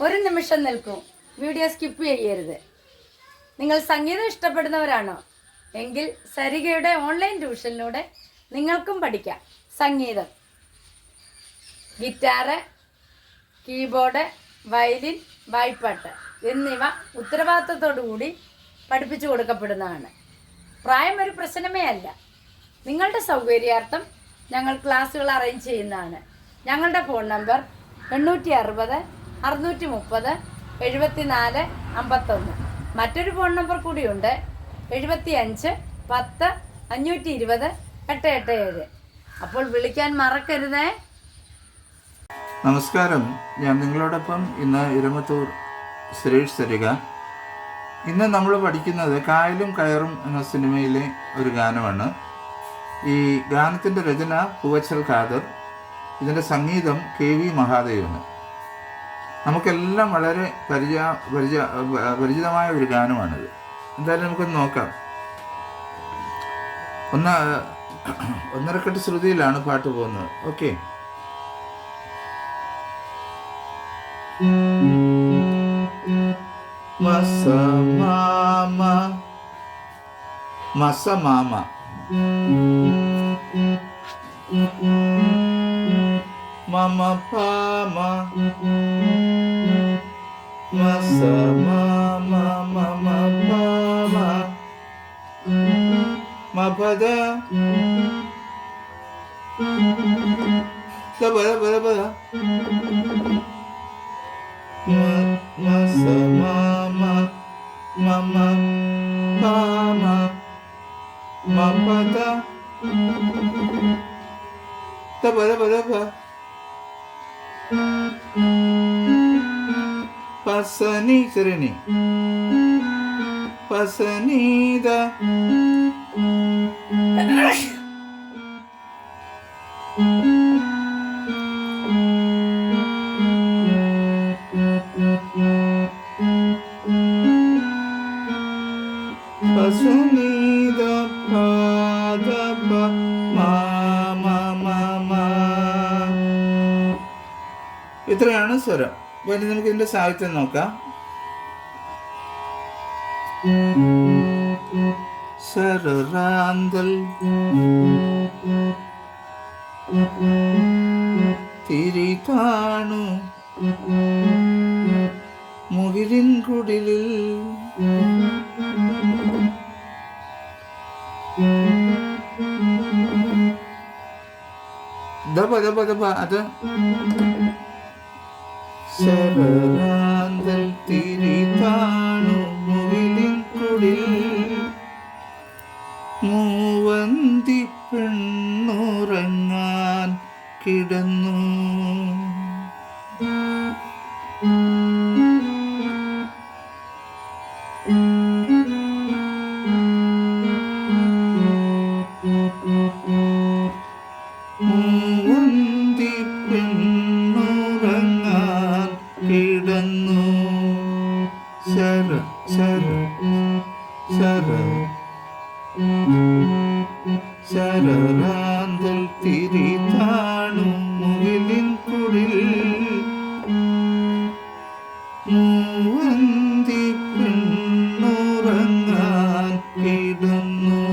ഒരു നിമിഷം നിൽക്കും. വീഡിയോ സ്കിപ്പ് ചെയ്യരുത്. നിങ്ങൾ സംഗീതം ഇഷ്ടപ്പെടുന്നവരാണോ? എങ്കിൽ സരികയുടെ ഓൺലൈൻ ട്യൂഷനിലൂടെ നിങ്ങൾക്കും പഠിക്കാം. സംഗീതം. ഗിറ്റാറ് കീബോർഡ് വയലിൻ വായ്പാട്ട് എന്നിവ ഉത്തരവാദിത്തത്തോടുകൂടി പഠിപ്പിച്ചു കൊടുക്കപ്പെടുന്നതാണ്. പ്രായം ഒരു പ്രശ്നമേ അല്ല. നിങ്ങളുടെ സൗകര്യാർത്ഥം ഞങ്ങൾ ക്ലാസ്സുകൾ അറേഞ്ച് ചെയ്യുന്നതാണ്. ഞങ്ങളുടെ ഫോൺ നമ്പർ എണ്ണൂറ്റി അറുപത് അറുന്നൂറ്റി മുപ്പത് എഴുപത്തിനാല് അമ്പത്തൊന്ന്. മറ്റൊരു ഫോൺ നമ്പർ കൂടിയുണ്ട്. എഴുപത്തി അഞ്ച് പത്ത് അഞ്ഞൂറ്റി ഇരുപത് എട്ട് എട്ട് ഏഴ്. അപ്പോൾ വിളിക്കാൻ മറക്കരുതേ. നമസ്കാരം. ഞാൻ നിങ്ങളോടൊപ്പം ഇന്ന് ഇരമത്തൂർ സുരേഷ് സരിക ഇന്ന് നമ്മൾ പഠിക്കുന്നത് കായലും കയറും എന്ന സിനിമയിലെ ഒരു ഗാനമാണ്. ഈ ഗാനത്തിന്റെ രചന പൂവച്ചൽ ഖാദർ. ഇതിന്റെ സംഗീതം കെ വി മഹാദേവന്. നമുക്കെല്ലാം വളരെ പരിചയ പരിചയ പരിചിതമായ ഒരു ഗാനമാണിത്. എന്തായാലും നമുക്കൊന്ന് നോക്കാം. ഒന്ന് ഒന്നരക്കെട്ട് ശ്രുതിയിലാണ് പാട്ട് പോകുന്നത്. ഓക്കെ. മസമാമ മസമാമ. മമ പാമ. ma sa ma ma ma ma ma ma ma pa da da ba da ba da ba da ma ma sa ma ma ma ma pa ma ma pa da da ba da ba da ba പസനീശ്വരനെ പസനീത ഇത്രയാണ് സ്വരം. ഇനി നമുക്ക് ഇതിന്റെ സാഹിത്യം നോക്കാം. ശരറാന്തൽ തിരി കാണു മുകിലിൻ കുടിലിൽ ദബ ദബ ദബ അത് ശരറാന്തൽ തിരി കാണു മൂവന്തി പെണ്ണുറങ്ങാൻ കിടന്നു. മൂവന്തി ശര ശരറാന്തൽ തിരി താണു മുകിലിൻ കുടിൽ. മൂവന്തി പെണ്ണുറങ്ങാൻ കിടന്നു.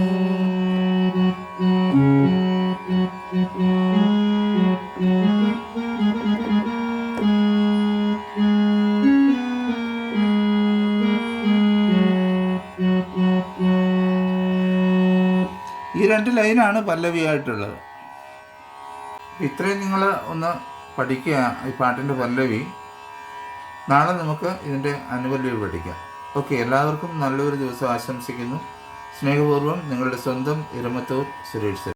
ഈ രണ്ട് ലൈനാണ് പല്ലവിയായിട്ടുള്ളത്. ഇത്രയും നിങ്ങൾ ഒന്ന് പഠിക്കുക ഈ പാട്ടിന്റെ പല്ലവി. നാളെ നമുക്ക് ഇതിന്റെ അനുപല്ലവി പഠിക്കാം. ഓക്കെ എല്ലാവർക്കും നല്ലൊരു ദിവസം ആശംസിക്കുന്നു. സ്നേഹപൂർവം നിങ്ങളുടെ സ്വന്തം ഇരമത്തൂർ സുരേഷ്